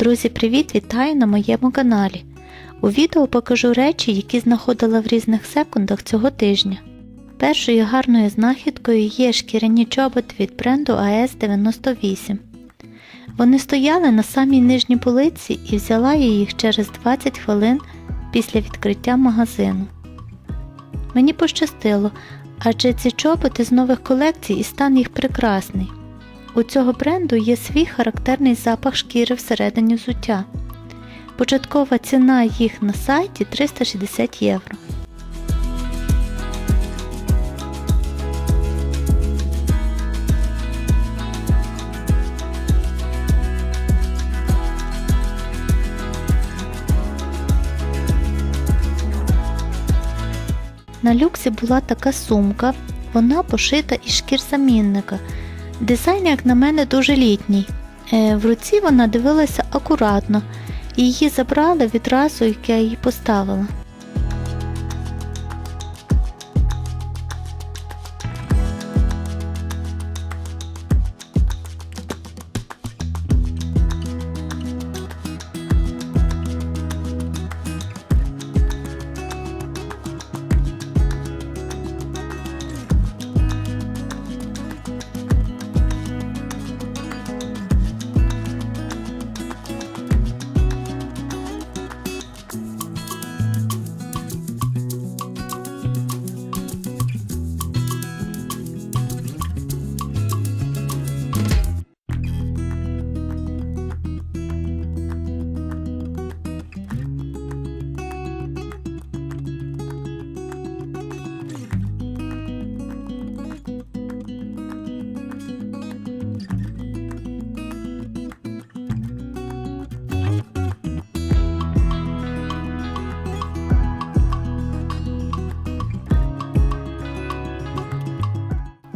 Друзі, привіт! Вітаю на моєму каналі. У відео покажу речі, які знаходила в різних секундах цього тижня. Першою гарною знахідкою є шкіряні чоботи від бренду AS98. Вони стояли на самій нижній полиці і взяла я їх через 20 хвилин після відкриття магазину. Мені пощастило, адже ці чоботи з нових колекцій і стан їх прекрасний. У цього бренду є свій характерний запах шкіри всередині взуття. Початкова ціна їх на сайті 360 євро. На люксі була така сумка, вона пошита із шкір замінника. Дизайн, як на мене, дуже літній. Е, В руці вона дивилася акуратно, і її забрали відразу, як я її поставила.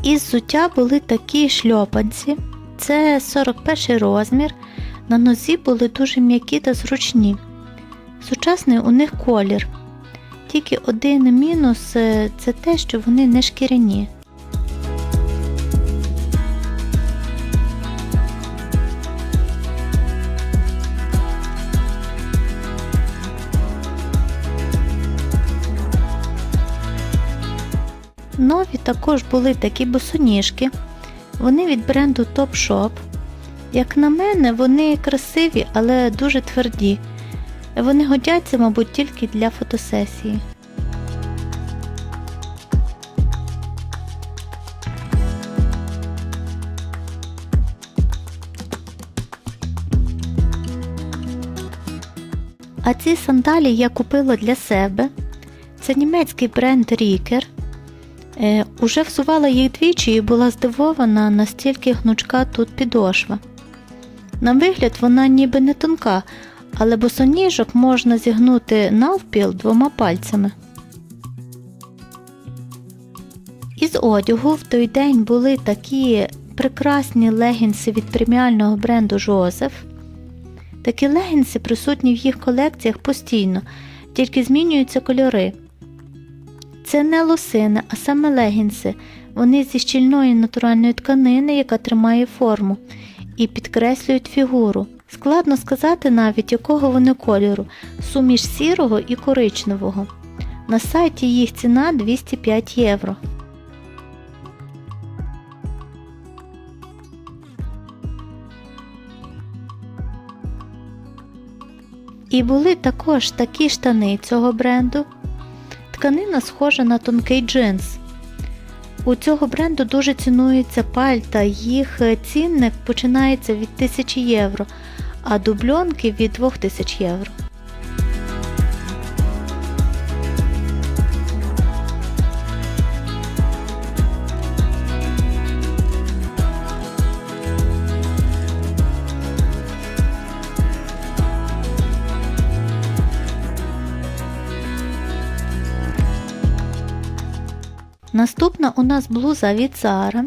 Із суття були такі шльопанці, це 41 розмір. На нозі були дуже м'які та зручні. Сучасний у них колір. Тільки один мінус е, це те, що вони не шкіряні. Нові також були такі босоніжки. Вони від бренду Topshop. Як на мене, вони красиві, але дуже тверді. Вони годяться, мабуть, тільки для фотосесії. А ці сандалі я купила для себе. Це німецький бренд Рікер. Е, Уже всувала їх двічі і була здивована, настільки гнучка тут підошва. На вигляд вона ніби не тонка, але босоніжок можна зігнути навпіл двома пальцями. Із одягу в той день були такі прекрасні легінси від преміального бренду Жозеф. Такі легінси присутні в їх колекціях постійно, тільки змінюються кольори. Це не лосини, а саме легінси. Вони зі щільної натуральної тканини, яка тримає форму, і підкреслюють фігуру. Складно сказати навіть, якого вони кольору, суміш сірого і коричневого. На сайті їх ціна 205 євро. І були також такі штани цього бренду. Тканина схожа на тонкий джинс. У цього бренду дуже цінується пальта, їх цінник починається від 1000 євро, а дубльонки від 2000 євро. Наступна у нас блуза від Zara.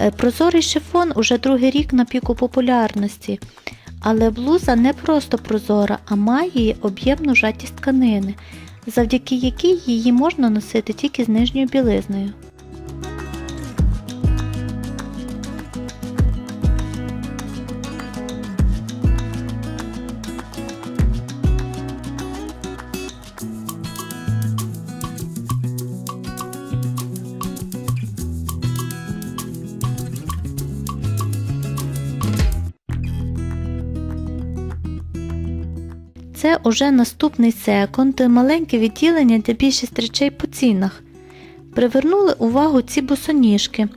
Е, Прозорий шифон уже другий рік на піку популярності, але блуза не просто прозора, а має об'ємну жатість тканини, завдяки якій її можна носити тільки з нижньою білизною. Це уже наступний секунд, маленьке відділення для більшість речей по цінах. Привернули увагу ці босоніжки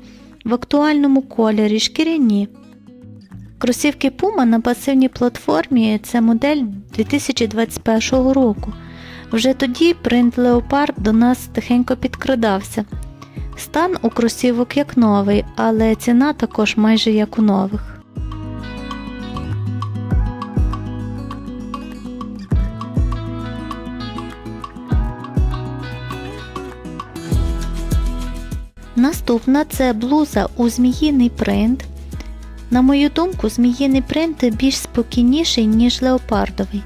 в актуальному кольорі шкіряні. Кросівки Puma на пасивній платформі це модель 2021 року. Вже тоді принт Leopard до нас тихенько підкрадався. Стан у кросівок як новий, але ціна також майже як у нових. Наступна це блуза у зміїний принт. На мою думку, зміїний принт більш спокійніший, ніж леопардовий.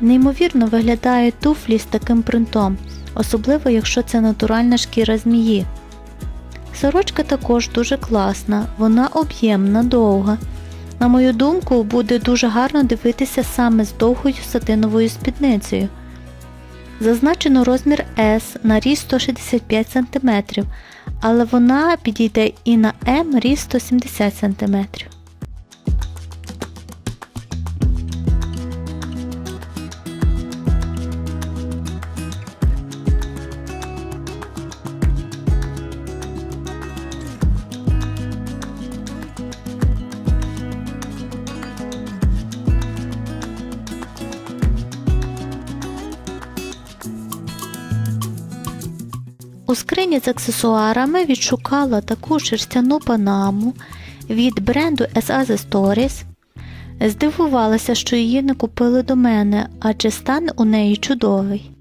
Неймовірно виглядають туфлі з таким принтом, особливо якщо це натуральна шкіра змії. Сорочка також дуже класна, вона об'ємна, довга. На мою думку, буде дуже гарно дивитися саме з довгою сатиновою спідницею. Зазначено розмір S на ріст 165 см, але вона підійде і на М ріст 170 см. Скрині з аксесуарами відшукала таку шерстяну панаму від бренду SA The Stories. Здивувалася, що її не купили до мене, адже стан у неї чудовий.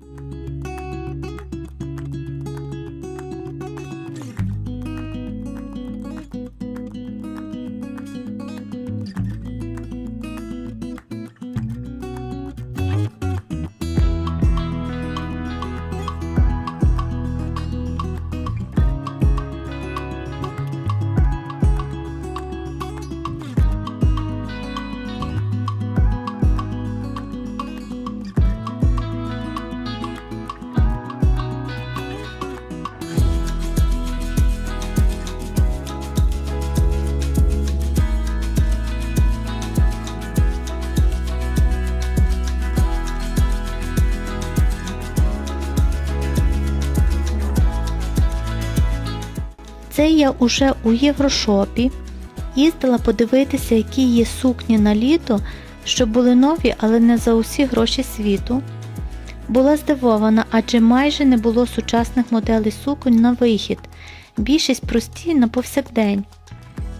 Я уже у Єврошопі. Їздила подивитися, які є сукні на літо, що були нові, але не за усі гроші світу. Була здивована, адже майже не було сучасних моделей суконь на вихід, більшість прості на повсякдень.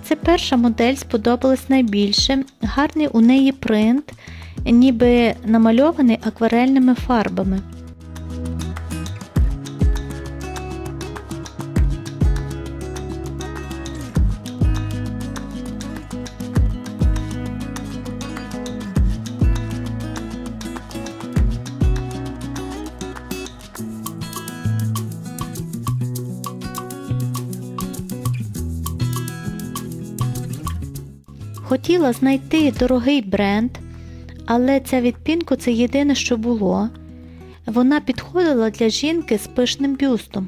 Це перша модель сподобалась найбільше, гарний у неї принт, ніби намальований акварельними фарбами. Хотіла знайти дорогий бренд, але ця відпінку це єдине, що було. Вона підходила для жінки з пишним бюстом.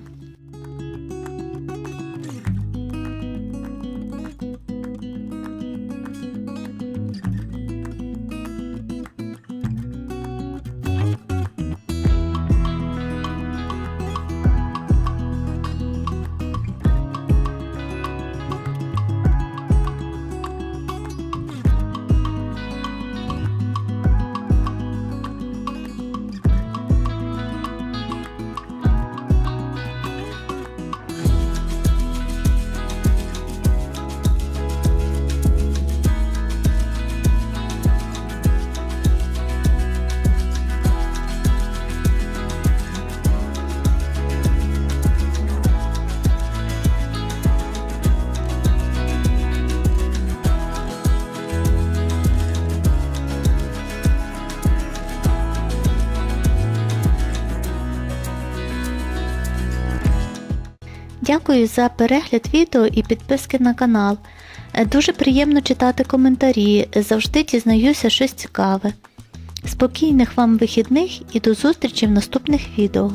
Дякую за перегляд відео і підписки на канал. Дуже приємно читати коментарі, завжди дізнаюся щось цікаве. Спокійних вам вихідних і до зустрічі в наступних відео.